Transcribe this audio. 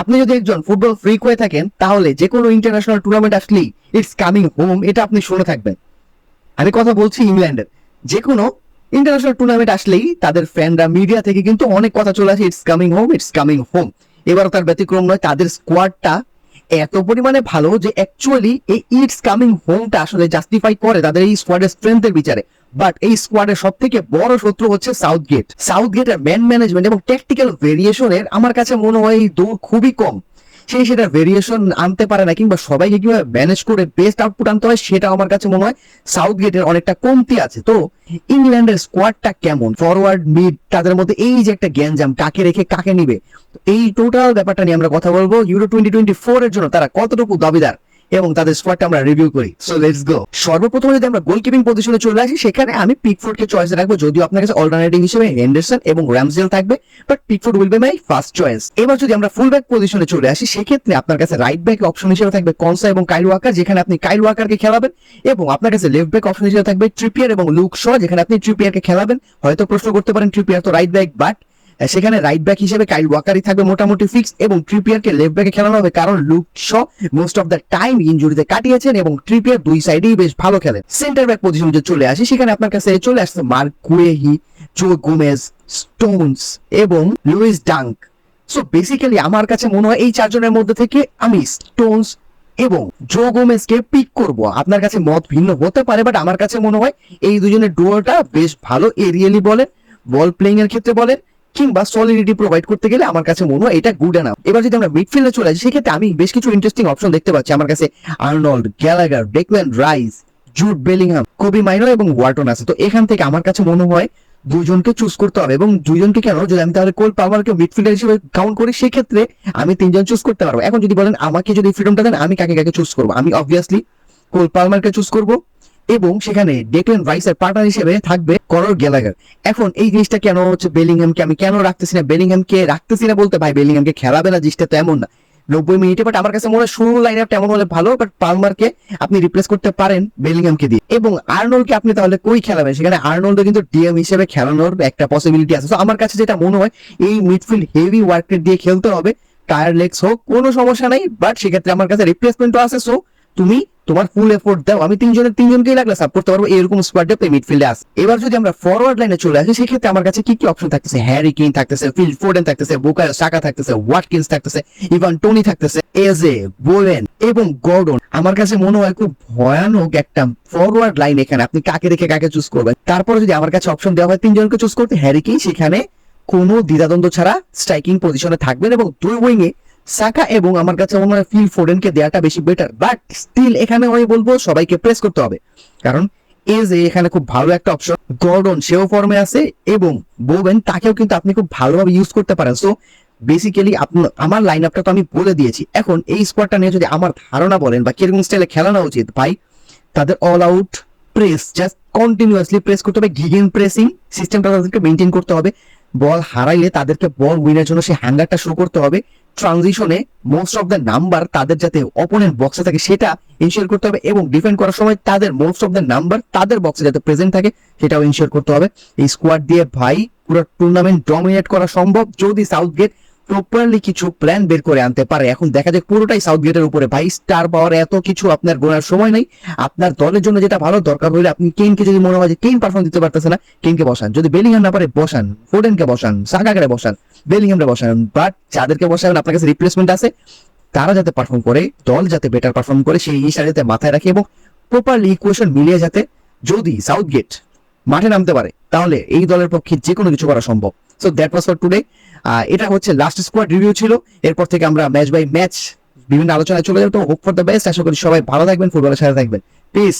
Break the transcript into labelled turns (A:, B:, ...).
A: আপনি যদি একজন ফুটবল ফ্রিক হয়ে থাকেন, তাহলে যে কোনো ইন্টারন্যাশনাল টুর্নামেন্ট আসলেই ইটস কামিং হোম এটা আপনি শুনে থাকবেন। আমি কথা বলছি ইংল্যান্ডের। যে কোনো ইন্টারন্যাশনাল টুর্নামেন্ট আসলেই তাদের ফ্যানরা মিডিয়া থেকে কিন্তু অনেক কথা চলে আসে it's coming home it's coming home এবারও তার ব্যতিক্রম নয়, তাদের স্কোয়াডটা এত পরিমাণে ভালো যে অ্যাকচুয়ালি এই ইটস কামিং হোমটা আসলে জাস্টিফাই করে তাদের এই স্কোয়াডের স্ট্রেংথের বিচারে। বাট এই স্কোয়াডের সব থেকে বড় শত্রু হচ্ছে সাউথ গেট সাউথ গেটের ম্যান ম্যানেজমেন্ট এবং ট্যাকটিক্যাল ভেরিয়েশনের আমার কাছে মনে হয় দৌড় খুবই কম। সেই সেটা ভেরিয়েশন আনতে পারে না কিংবা সবাইকে কীভাবে ম্যানেজ করে বেস্ট আউটপুট আনতে হয় সেটা আমার কাছে মনে হয় সাউথ গেটের অনেকটা কমতি আছে। তো ইংল্যান্ডের স্কোয়াডটা কেমন? ফরওয়ার্ড মিড তাদের মধ্যে এই যে একটা গ্যাঞ্জাম, কাকে রেখে কাকে নিবে? এই টোটাল ব্যাপারটা নিয়ে আমরা কথা বলব। ইউরো টোয়েন্টি টোয়েন্টি ফোর এর জন্য তারা কতটুকু দাবিদার? এবং তাদের স্কোয়াডটা আমরা রিভিউ করি। সো লেটস গো সর্বপ্রথমে যদি আমরা গোলকিপিং পজিশনে চলে আসি, সেখানে আমি পিকফোর্ডকে চয়েস রাখব। যদিও আপনার কাছে অল্টারনেটিভ হিসেবে হেন্ডারসন এবং র্যামজেল থাকবে but Pickford will be my first choice এবার যদি আমরা ফুল ব্যাক পজিশনে চলে আসি, সেক্ষেত্রে আপনার কাছে রাইট ব্যাক অপশন হিসেবে থাকবে কনসা এবং কাইল ওয়াকার যেখানে আপনি কাইল ওয়াকারকে খেলাবেন, এবং আপনার কাছে লেফট ব্যাক অপশন হিসেবে থাকবে ট্রিপিয়ার এবং লুক শ যেখানে আপনি ট্রিপিয়ারকে খেলাবেন। হয়তো প্রশ্ন করতে পারেন ট্রিপিয়ার তো রাইট ব্যাক বাট সেখানে রাইট ব্যাক হিসেবে কাইল ওয়াকারই থাকবে মোটামুটি ফিক্স এবং ট্রিপিয়ারকে লেফট ব্যাকে খেলানো হবে কারণ Luke Shaw most of the time ইনজুরিতে কাটিয়েছেন এবং ট্রিপিয়ার দুই সাইডেই বেশ ভালো খেলেন সেন্টার ব্যাক পজিশন যে চলে আসি, সেখানে আপনার কাছে চলে আসছে Marc Guehi Joe Gomez Stones এবং লুইস ডাঙ্ক সো বেসিক্যালি আমার কাছে মনে হয় এই চারজনের মধ্যে থেকে আমি স্টোনস এবং জো গোমেজকে পিক করব। আপনার কাছে মত ভিন্ন হতে পারে বাট আমার কাছে মনে হয় এই দুজনের ডুয়োটা বেশ ভালো এরিয়ালি বলে বল প্লেইং এর ক্ষেত্রে বলেন কিংবা সলিডিটি প্রোভাইড করতে গেলে আমার কাছে মনে হয় এটা গুড এনাফ এবার যদি আমরা মিডফিল্ডে চলে আসি, সেক্ষেত্রে আমি বেশ কিছু ইন্টারেস্টিং অপশন দেখতে পাচ্ছি। আমার কাছে Arnold Gallagher Declan Rice Jude Bellingham Kobbie Mainoo এবং ওয়ার্টন আছে। তো এখান থেকে আমার কাছে মনে হয় দুজনকে চুজ করতে হবে এবং দুজনকে কেন? যদি আমি তাহলে কোল পাওয়ারকে মিডফিল্ডার হিসেবে কাউন্ট করি, সেক্ষেত্রে আমি তিনজন চুজ করতে পারব। এখন যদি বলেন আমাকে যদি ফ্রিডমটা দেন, আমি কাকে কাকে চুজ করব? আমি অবভিয়াসলি কোল পালমারকে চুজ করব। এবং সেখানে ডেকলেন রাইসের পার্টনার হিসেবে থাকবে করর গ্যালাগার এখন এই জিনিসটা কেন হচ্ছে বেলিংহামকে আমি কেন রাখতেছি না? বেলিংহামকে রাখতেছি না বলতে ভাই বেলিংহামকে খেলাবে না, জিনিসটা তো এমন না। নব্বই মিনিটে বাট আমার কাছে মনে হয় শুরু লাইন আপ এমন হলে ভালো বাট পালমারকে আপনি রিপ্লেস করতে পারেন বেলিংহামকে দিয়ে। এবং আর্নল্ডকে আপনি তাহলে কই খেলাবেন? সেখানে আর্নল্ড কিন্তু ডিএম হিসেবে খেলানোর একটা পসিবিলিটি আছে। তো আমার কাছে যেটা মনে হয়, এই মিডফিল্ড হেভি ওয়ার্কেট দিয়ে খেলতে হবে। টায়ার লেগস হোক, কোনো সমস্যা নাই বাট সেক্ষেত্রে আমার কাছে রিপ্লেসমেন্টও আছে। সো তুমি তোমার ফুল এফোর্ট দাও। আমি তিনজনের তিনজনকেই লাগলে সাপোর্ট করতে পারব। এরকম স্কোয়াড ডেপে মিডফিল্ডে আছে এবার যদি আমরা ফরওয়ার্ড লাইনে চলে আসি, সেক্ষেত্রে আমার কাছে কি কি অপশন থাকতেছে? হ্যারি কিং থাকতেছে ফিল ফোর্ডেন থাকতেছে বুকায়ো সাকা থাকতেছে ওয়াটকিন্স থাকতেছে ইভান টনি থাকতেছে এজে বোলেন এবং গর্ডন আমার কাছে মনে হয় খুব ভয়ানক একটা ফরওয়ার্ড লাইন এখানে। আপনি কাকে রেখে কাকে চুজ করবেন? তারপরে যদি আমার কাছে অপশন দেওয়া হয় তিনজনকে চুজ করতে হ্যারি কিন সেখানে কোনো দ্বিধাদ্বন্দ্ব ছাড়া স্ট্রাইকিং পজিশনে থাকবেন এবং দুই উইংয়ে সাকা এবং আমার কাছে মনে হয় ফিল ফোরেনকে দেওয়াটা বেশি বেটার বাট স্টিল এখানে আমি বলব সবাইকে প্রেস করতে হবে। কারণ এজ এখানে খুব ভালো একটা অপশন গর্ডন সেও ফর্মে আছে এবং বোবেন তাকেও কিন্তু আপনি খুব ভালোভাবে ইউজ করতে পারেন। সো বেসিক্যালি আমার লাইন আপটা তো আমি বলে দিয়েছি। এখন এই স্কোয়াডটা নিয়ে যদি আমার ধারণা বলেন বা কীরকম স্টাইলে খেলানো উচিত, ভাই, তাদের all out press just continuously press করতে হবে ঘিগেন প্রেসিং সিস্টেমটা তাদেরকে মেনটেন করতে হবে। বল হারাইলে তাদেরকে বল উইনের জন্য সেই হ্যাঙ্গারটা শো করতে হবে। ট্রানজিশনে মোস্ট অফ দ্য নাম্বার তাদের যাতে অপোনেন্ট বক্সে থাকে, সেটা ইনশিওর করতে হবে এবং ডিফেন্ড করার সময় তাদের মোস্ট অফ দ্য নাম্বার তাদের বক্সে যাতে প্রেজেন্ট থাকে, সেটাও ইনশিওর করতে হবে। এই স্কোয়াড দিয়ে ভাই পুরো টুর্নামেন্ট ডমিনেট করা সম্ভব। যদি সাউথ গেট প্রপারলি কিছু প্ল্যান বের করে আনতে পারে। এখন দেখা যাক পুরোটাই সাউথ গেটের উপরে। ভাই স্টার পাওয়ার এত কিছু আপনার গোনার সময় নাই। আপনার দলের জন্য যেটা ভালো দরকার হলে আপনি কেনকে যদি মনে হয় যে কেন পারফর্ম দিতে পারতেছে না কেনকে বসান। যদি বেলিংহাম না পারে, বসান। ফোর্ডেনকে বসান। সাকাকে বসান। বেলিংহামকে বসান। বাট যাদেরকে বসাবেন, আপনার কাছে রিপ্লেসমেন্ট আছে, তারা যাতে পারফর্ম করে, দল যাতে বেটার পারফর্ম করে, সেই যাতে মাথায় রাখে এবং প্রপারলি ইকুয়েশন মিলিয়ে যাতে যদি সাউথ গেট মাঠে নামতে পারে, তাহলে এই দলের পক্ষে যে কোনো কিছু করা সম্ভব। So that was for today এটা হচ্ছে লাস্ট স্কোয়াড রিভিউ ছিল। এরপর থেকে আমরা ম্যাচ বাই ম্যাচ বিভিন্ন আলোচনায় চলে যাব। তো হোপ ফর দ্য বেস্ট আশা করি সবাই ভালো থাকবেন, ফুটবলের সাথে থাকবেন। পিস